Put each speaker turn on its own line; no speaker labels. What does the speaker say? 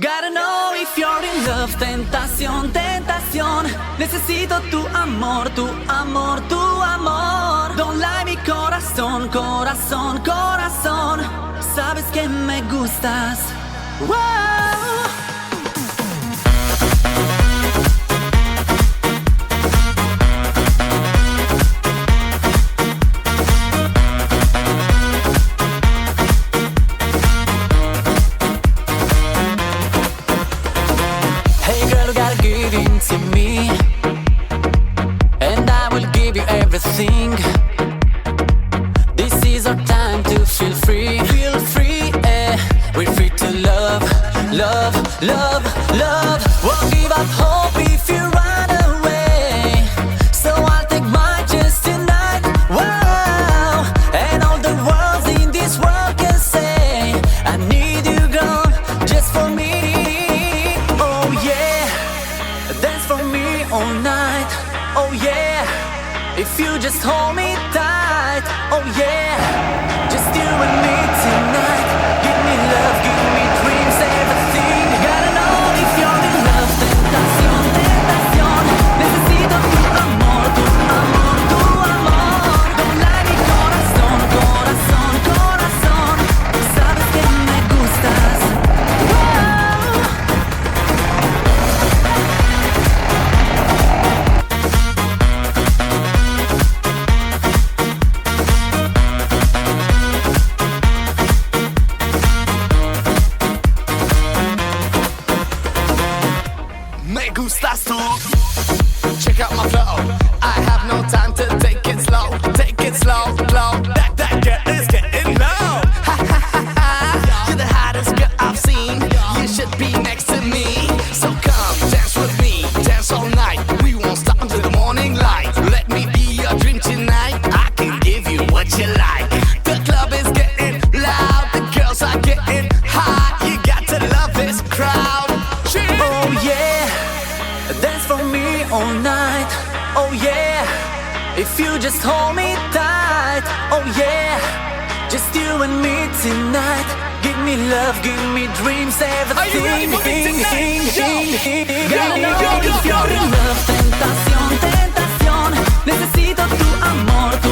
Gotta know if you're in love, tentación, tentación. Necesito tu amor, tu amor, tu amor. Don't lie mi corazón, corazón, corazón. Sabes que me gustas. Love, love, love, won't give up hope. goose Just hold me tight, oh yeah. Just you and me tonight. Give me love, give me dreams, everything.
Are you
ready for me tonight? Yo. Gotta know yo, yo,
yo, yo. Love, tentación, tentación. Necesito tu
amor, tu